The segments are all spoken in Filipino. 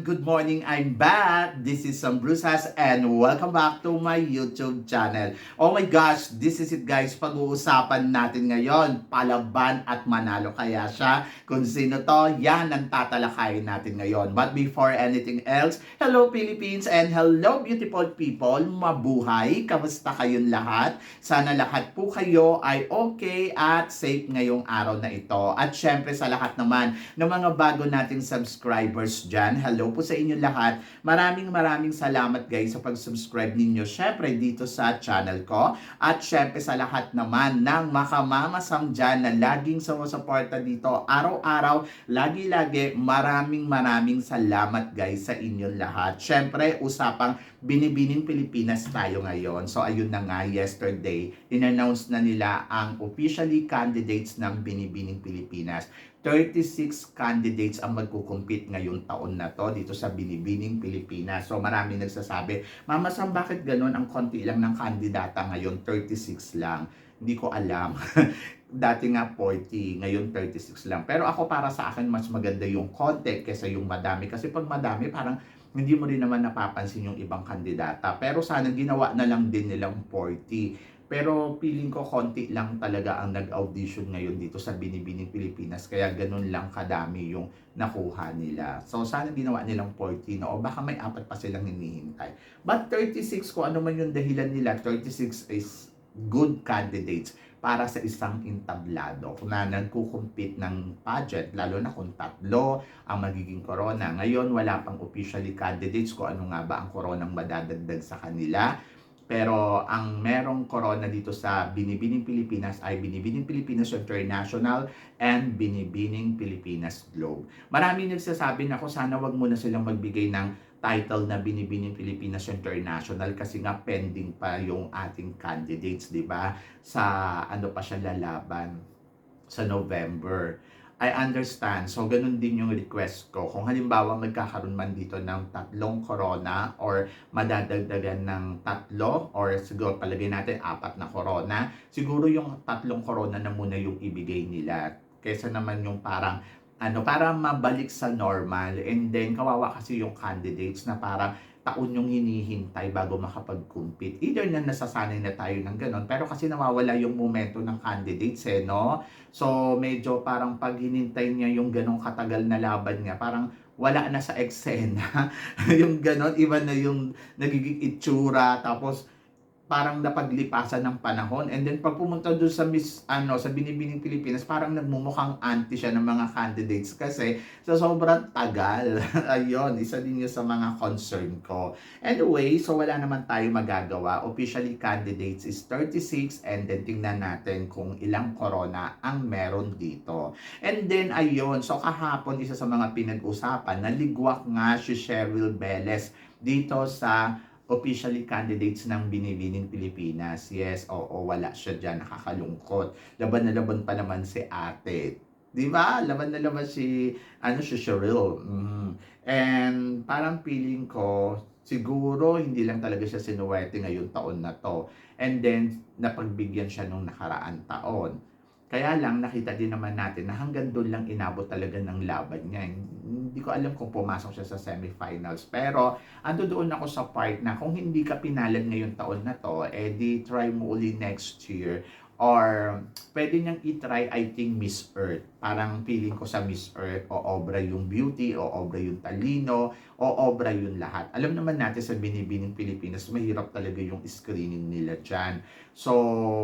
Good morning! I'm back! This is Sam Brusas and welcome back to my YouTube channel. Oh my gosh! This is it guys. Pag-uusapan natin ngayon, palaban at manalo kaya siya. Kung sino to, yan ang tatalakayin natin ngayon. But before anything else, hello Philippines and hello beautiful people! Mabuhay! Kamusta kayong lahat? Sana lahat po kayo ay okay at safe ngayong araw na ito. At syempre sa lahat naman ng mga bago nating subscribers dyan. Hello po sa inyo lahat. Maraming maraming salamat guys sa pag-subscribe ninyo. Syempre dito sa channel ko. At syempre sa lahat naman ng makamamasam dyan na laging sumusuporta dito araw-araw. Lagi-lagi maraming maraming salamat guys sa inyo lahat. Syempre usapang Binibining Pilipinas tayo ngayon. So ayun na nga yesterday, inannounce na nila ang officially candidates ng Binibining Pilipinas. 36 candidates ang magkukumpit ngayong taon na to dito sa Binibining Pilipinas. So marami nagsasabi, Mama Sam, bakit ganun ang konti lang ng kandidata ngayon? 36 lang. Hindi ko alam. Dati nga 40, ngayon 36 lang. Pero ako para sa akin, mas maganda yung konti kesa yung madami. Kasi pag madami, parang hindi mo rin naman napapansin yung ibang kandidata. Pero sana ginawa na lang din nilang 40. Pero feeling ko konti lang talaga ang nag-audition ngayon dito sa Binibining Pilipinas. Kaya ganun lang kadami yung nakuha nila. So sana ginawa nilang 14 no? o baka may apat pa silang hinihintay. But 36 ko ano man yung dahilan nila, 36 is good candidates para sa isang entablado na nagkukumpit ng pageant, lalo na kung tatlo ang magiging corona. Ngayon, wala pang officially candidates kung ano nga ba ang coronang madadagdag sa kanila. Pero ang merong corona dito sa Binibining Pilipinas ay Binibining Pilipinas International and Binibining Pilipinas Globe. Marami nagsasabi na kung sana wag muna silang magbigay ng title na Binibining Pilipinas International kasi nga pending pa yung ating candidates, di ba? Sa ano pa siya lalaban sa November. I understand. So, ganun din yung request ko. Kung halimbawa magkakaroon man dito ng tatlong corona or madadagdagan ng tatlo or siguro palagay natin apat na corona, siguro yung tatlong corona na muna yung ibigay nila. Kesa naman yung parang ano, para mabalik sa normal. And then, kawawa kasi yung candidates na parang taon yung hinihintay bago makapag-compete. Either na nasasanay na tayo ng ganon, pero kasi nawawala yung momento ng candidates eh, no? So, medyo parang pag hinintay niya yung ganong katagal na laban niya, parang wala na sa eksena. yung ganon, iba na yung nagiging itsura, tapos parang napaglipasan ng panahon. And then pag pumunta doon sa Miss ano sa Binibining Pilipinas, parang nagmumukhang anti siya ng mga candidates kasi sa sobrang tagal. Ayun, isa din yun sa mga concern ko. Anyway, so wala naman tayo magagawa. Officially candidates is 36 and then tingnan natin kung ilang corona ang meron dito. And then ayun, so kahapon isa sa mga pinag-usapan, naligwak nga si Cheryl Beles dito sa officially candidates ng Binibining Pilipinas. Yes, oo, wala siya dyan, nakakalungkot. Laban na laban pa naman si ate. Di ba? Laban na laban si, ano, si Cheryl. Mm. And parang feeling ko, siguro hindi lang talaga siya sinuwerte ngayong taon na to. And then, napagbigyan siya nung nakaraan taon. Kaya lang, nakita din naman natin na hanggang doon lang inabot talaga ng laban niya. Hindi ko alam kung pumasok siya sa semifinals. Pero, ando doon ako sa part na kung hindi ka pinalad ngayong taon na to, eh di try mo uli next year. Or, pwede niyang itry, I think, Miss Earth. Parang feeling ko sa Miss Earth, o obra yung beauty, o obra yung talino, o obra yung lahat. Alam naman natin sa Binibining Pilipinas, mahirap talaga yung screening nila dyan. So,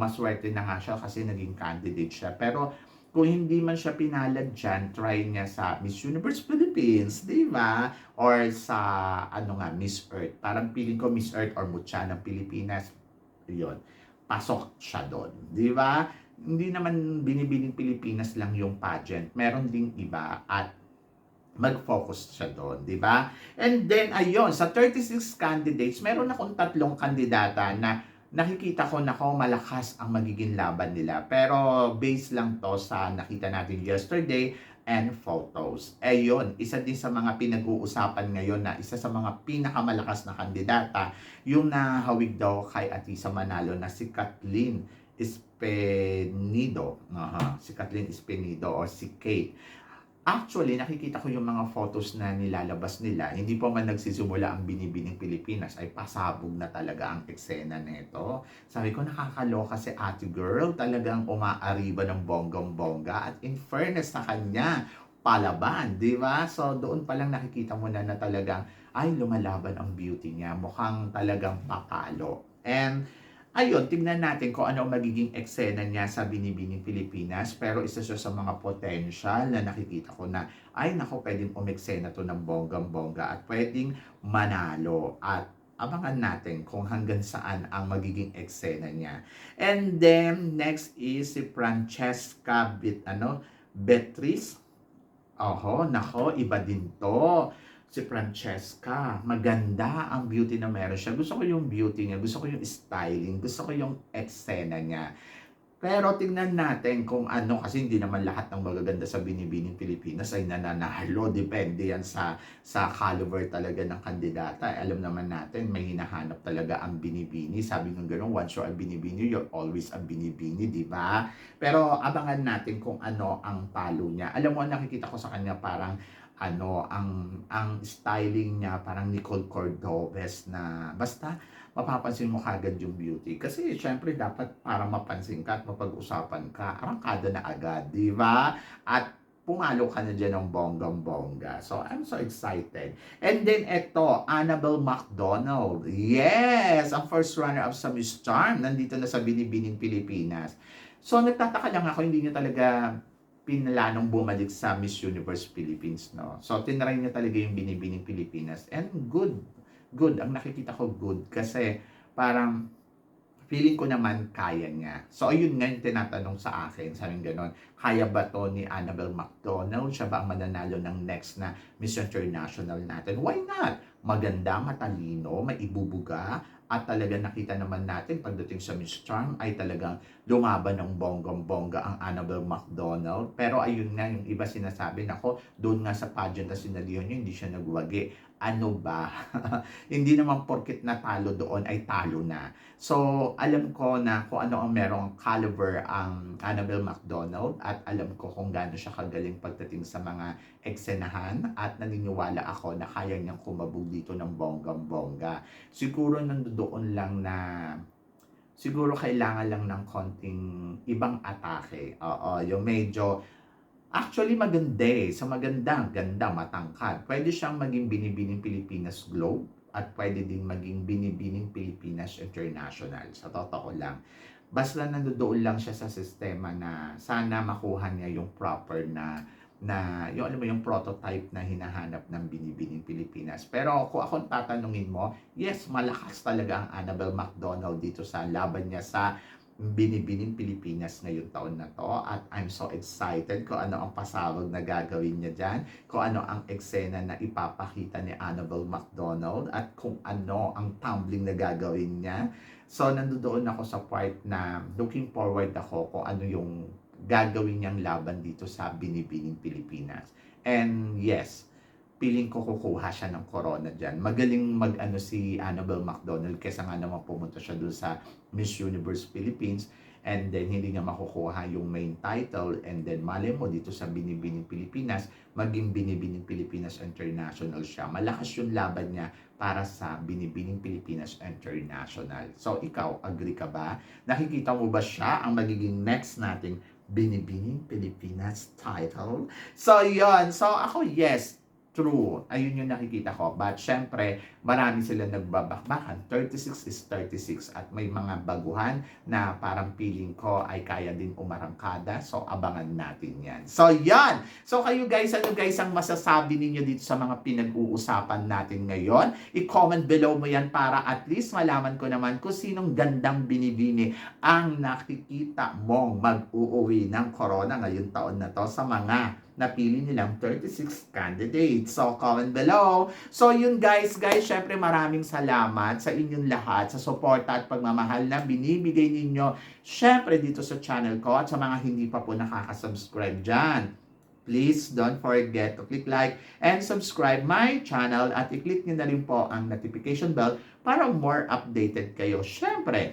maswerte na nga siya kasi naging candidate siya. Pero, kung hindi man siya pinalad dyan, try niya sa Miss Universe Philippines, di ba? Or sa, ano nga, Miss Earth. Parang feeling ko Miss Earth or Mutya ng Pilipinas. Yun. Pasok siya doon. Di ba? Hindi naman binibining Pilipinas lang yung pageant. Meron ding iba at mag-focus siya doon, di ba? And then, ayun, sa 36 candidates, meron akong tatlong kandidata na nakikita ko na ko malakas ang magiging laban nila. Pero base lang to sa nakita natin yesterday and photos. Ayun, isa din sa mga pinag-uusapan ngayon na isa sa mga pinakamalakas na kandidata, yung nahawig daw kay Atisa Manalo na si Kathleen Espenido. Aha, si Kathleen Espenido o si Kate. Actually, nakikita ko yung mga photos na nilalabas nila. Hindi pa man nagsisimula ang binibining Pilipinas ay pasabog na talaga ang eksena nito. Sabi ko, nakakaloka si ate girl. Talagang umaariba ng bonggang-bongga. At in fairness sa kanya, palaban, di ba? So, doon pa lang nakikita mo na na talagang, ay, lumalaban ang beauty niya. Mukhang talagang papalo. And, ayun, tignan natin kung ano magiging eksena niya sa Binibining Pilipinas. Pero isa siya sa mga potential na nakikita ko na, ay nako, pwedeng umeksena to ng bonggang-bongga at pwedeng manalo. At abangan natin kung hanggang saan ang magiging eksena niya. And then, next is si Francesca Bit, ano, Beatrice. Oho, nako, iba din to si Francesca. Maganda ang beauty na meron siya. Gusto ko yung beauty niya, gusto ko yung styling, gusto ko yung eksena niya. Pero tingnan natin kung ano, kasi hindi naman lahat ng magaganda sa binibining Pilipinas ay nananalo. Depende yan sa, sa caliber talaga ng kandidata. Alam naman natin, may hinahanap talaga ang binibini. Sabi ng gano'n, once you're a binibini, you're always a binibini, di ba? Pero abangan natin kung ano ang palo niya. Alam mo, nakikita ko sa kanya parang ano ang ang styling niya parang Nicole Cordobes na basta mapapansin mo kagad yung beauty kasi syempre dapat para mapansin ka at mapag-usapan ka arangkada na agad di ba at pumalo ka na dyan ng bonggang-bongga. So, I'm so excited. And then, eto, Annabelle McDonald. Yes! Ang first runner-up sa Miss Charm. Nandito na sa Binibining Pilipinas. So, nagtataka lang ako, hindi niya talaga pinalanong bumalik sa Miss Universe Philippines, no? So, tinry niya talaga yung binibining Pilipinas. And good. Good. Ang nakikita ko good. Kasi, parang, feeling ko naman kaya niya. So, ayun nga yung tinatanong sa akin. Sabi gano'n, kaya ba to ni Annabelle McDonald? Siya ba ang mananalo ng next na Miss International natin? Why not? Maganda, matalino, maibubuga, at talaga nakita naman natin pagdating sa Miss Charm ay talagang lumaban ng bonggong-bongga ang Annabelle McDonald. Pero ayun nga, yung iba sinasabi, nako, doon nga sa pageant na sinalihan niya, hindi siya nagwagi. Ano ba? hindi naman porkit natalo doon ay talo na. So, alam ko na kung ano ang merong caliber ang Annabelle McDonald at alam ko kung gaano siya kagaling pagdating sa mga eksenahan at naniniwala ako na kaya niyang kumabog dito ng bonggang-bongga. Siguro nandoon lang na siguro kailangan lang ng konting ibang atake. Oo, yung medyo Actually, maganda eh. Sa maganda, ganda, matangkad. Pwede siyang maging binibining Pilipinas Globe at pwede din maging binibining Pilipinas International. Sa totoo lang. Basta nandoon lang siya sa sistema na sana makuha niya yung proper na na yung alam mo yung prototype na hinahanap ng binibining Pilipinas. Pero kung ako tatanungin mo, yes, malakas talaga ang Annabelle McDonald dito sa laban niya sa binibining Pilipinas ngayong taon na to at I'm so excited kung ano ang pasabog na gagawin niya dyan, kung ano ang eksena na ipapakita ni Annabelle McDonald at kung ano ang tumbling na gagawin niya. So, nandoon ako sa part na looking forward ako kung ano yung gagawin niyang laban dito sa binibining Pilipinas. And yes, piling ko kukuha siya ng corona dyan. Magaling mag-ano si Annabelle McDonald kesa nga naman pumunta siya dun sa Miss Universe Philippines and then hindi niya makukuha yung main title and then mali mo dito sa Binibining Pilipinas maging Binibining Pilipinas International siya. Malakas yung laban niya para sa Binibining Pilipinas International. So ikaw, agree ka ba? Nakikita mo ba siya ang magiging next nating Binibining Pilipinas title? So yon So ako yes, True. Ayun yung nakikita ko. But syempre, marami sila nagbabakbakan. 36 is 36 at may mga baguhan na parang feeling ko ay kaya din umarangkada. So, abangan natin yan. So, yan. So, kayo guys, ano guys ang masasabi ninyo dito sa mga pinag-uusapan natin ngayon? I-comment below mo yan para at least malaman ko naman kung sinong gandang binibini ang nakikita mong mag-uuwi ng corona ngayong taon na to sa mga napili nilang 36 candidates. So, comment below. So, yun guys, guys, syempre maraming salamat sa inyong lahat sa suporta at pagmamahal na binibigay ninyo syempre dito sa channel ko at sa mga hindi pa po nakaka-subscribe dyan. Please don't forget to click like and subscribe my channel at i-click nyo na rin po ang notification bell para more updated kayo. Syempre,